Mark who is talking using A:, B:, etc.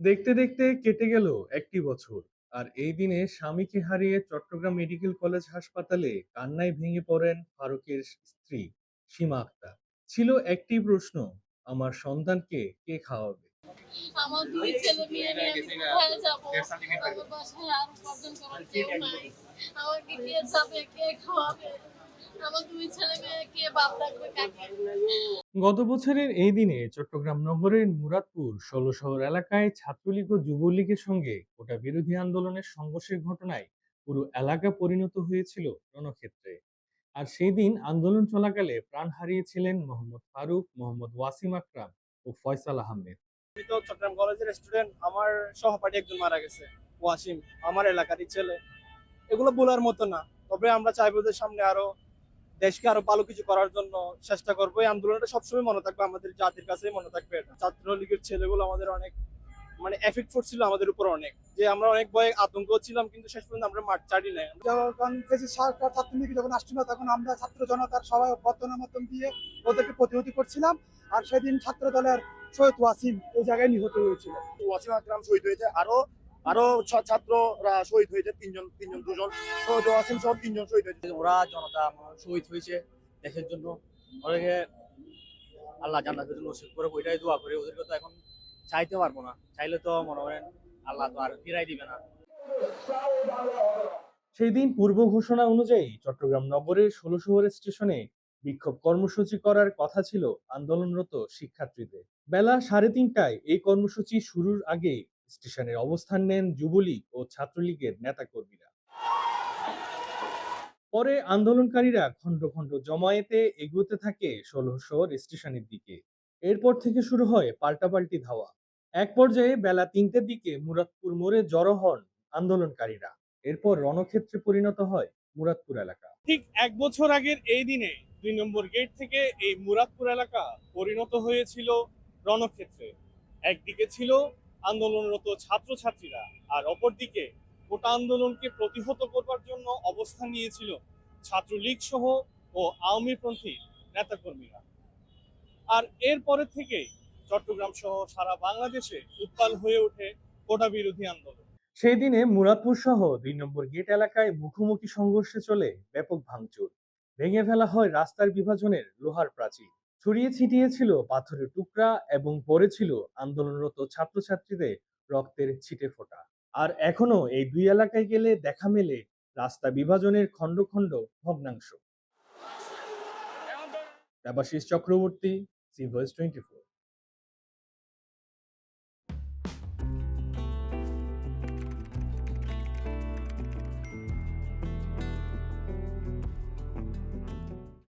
A: দেখতে দেখতে কেটে গেল একটি বছর। আর এই দিনে স্বামীকে হারিয়ে চট্টগ্রাম মেডিকেল কলেজ হাসপাতালে কান্নায় ভেঙে পড়েন ফারুকের স্ত্রী সীমা আক্তার। ছিল একটি প্রশ্ন আমার সন্তানকে কে খাওয়াবে?
B: আমার দুই ছেলে মেয়ে নিয়ে আমি কোথায় যাব? আমার বাসায় আর উপার্জন করার কেউ নাই। আমাকে কে যাবে কে খাওয়াবে? আমার দুই ছেলে মেয়ে কে বাপ রাখবে কাকে?
A: গত বছরের এই দিনে চট্টগ্রাম নগরের মুরাদপুর ষোলো শহর এলাকায় ছাত্রলীগ ও যুবলীগের সঙ্গে কোটা বিরোধী আন্দোলনের সংঘর্ষের ঘটনায় পুরো এলাকা পরিণত হয়েছিল রণক্ষেত্রে। আর সেই দিন আন্দোলন চলাকালে প্রাণ হারিয়েছিলেন মোহাম্মদ ফারুক, মোহাম্মদ ওয়াসিম আকরাম ও ফয়সাল আহমেদ।
C: চট্টগ্রাম কলেজের স্টুডেন্ট আমার সহপাঠী একজন মারা গেছে, ওয়াসিম, আমার এলাকারই ছেলে। এগুলো বলার মতো না, তবে আমরা চাইব সামনে আরও দেশকে আরও ভালো কিছু করার জন্য চেষ্টা করব। এই আন্দোলনটা সবসময় মনে থাকবে আমাদের জাতির কাছেই মনে থাকবে এটা। ছাত্রলীগের ছেলেগুলো আমাদের অনেক মানে এফেক্ট করছিল আমাদের উপর অনেক। যে আমরা অনেক ভয়ে আতঙ্ক ছিলাম কিন্তু শেষ পর্যন্ত আমরা মাঠ ছাড়ি নাই।
D: যখন সরকার ছাত্রলীগ যখন আসছিল তখন আমরা ছাত্র জনতার সবাই বর্তমানের মাধ্যম দিয়ে ওদেরকে প্রতিহতি করছিলাম। আর সেদিন ছাত্র দলের সৈয়দ ওয়াসিম এই জায়গায় নিহত হয়েছিল।
E: ওয়াসিম আকরাম শহীদ হয়েছে। আরও আরও ছ- ছাত্ররা শহীদ হয়েছে তিনজন তিনজন দুজন। ওয়াসিম সহ তিনজন শহীদ হয়েছে।
F: ওরা জনতা শহীদ হয়েছে দেশের জন্য। ওদেরকে আল্লাহ জান্নাতের নসিব করে ওইটাই দোয়া করে। ওদেরকে তো এখন চাইতে পারব না। চাইলে তো মনে করেন আল্লাহ তো আর ফিরাই দিবে না।
A: সেই দিন পূর্ব ঘোষণা অনুযায়ী চট্টগ্রাম নগরের ষোলো শহর স্টেশনে বিক্ষোভ কর্মসূচি করার কথা ছিল আন্দোলনরত শিক্ষার্থীদের। বেলা সাড়ে তিনটায় এই কর্মসূচি শুরুর আগে স্টেশনের অবস্থান নেন যুবলীগ ও ছাত্রলীগের নেতাকর্মীরা। পরে আন্দোলনকারীরা খণ্ড খণ্ড জমায়েতে এগোতে থাকে ষোলো শহর স্টেশনের দিকে। এরপর থেকে শুরু হয় পাল্টাপাল্টি ধাওয়া। এক পর্যায়ে বেলা তিনটের দিকে মুরাদপুর মোড়ে জড়ো হন আন্দোলনকারীরা। এরপর রণক্ষেত্রে পরিণত হয় মুরাদপুর এলাকা।
C: ঠিক এক বছর আগের এই দিনে দুই নম্বর গেট থেকে এই মুরাদপুর এলাকা পরিণত হয়েছিল রণক্ষেত্রে। একদিকে ছিল আন্দোলনরত ছাত্রছাত্রীরা আর অপরদিকে গোটা আন্দোলনকে প্রতিহত করবার জন্য অবস্থান নিয়েছিল ছাত্রলীগ সহ ও আওয়ামীপন্থী নেতাকর্মীরা। আর এরপরে থেকে চট্টগ্রাম সহ সারা বাংলাদেশে উত্তাল হয়ে ওঠে কোটা বিরোধী আন্দোলন।
A: সেই দিনে মুরাদপুর সহ দুই নম্বর গেট এলাকায় মুখোমুখি সংঘর্ষে চলে ব্যাপক ভাঙচুর। ভেঙে ফেলা হয় রাস্তার বিভাজনের লোহার প্রাচীর। ছড়িয়ে ছিটিয়ে ছিল পাথরের টুকরা এবং পড়েছিল আন্দোলনরত ছাত্রছাত্রীদের রক্তের ছিটে ফোটা। আর এখনও এই দুই এলাকায় গেলে দেখা মেলে রাস্তা বিভাজনের খণ্ড খণ্ড ভগ্নাংশ। Debashis Chakraborty C voice twenty four.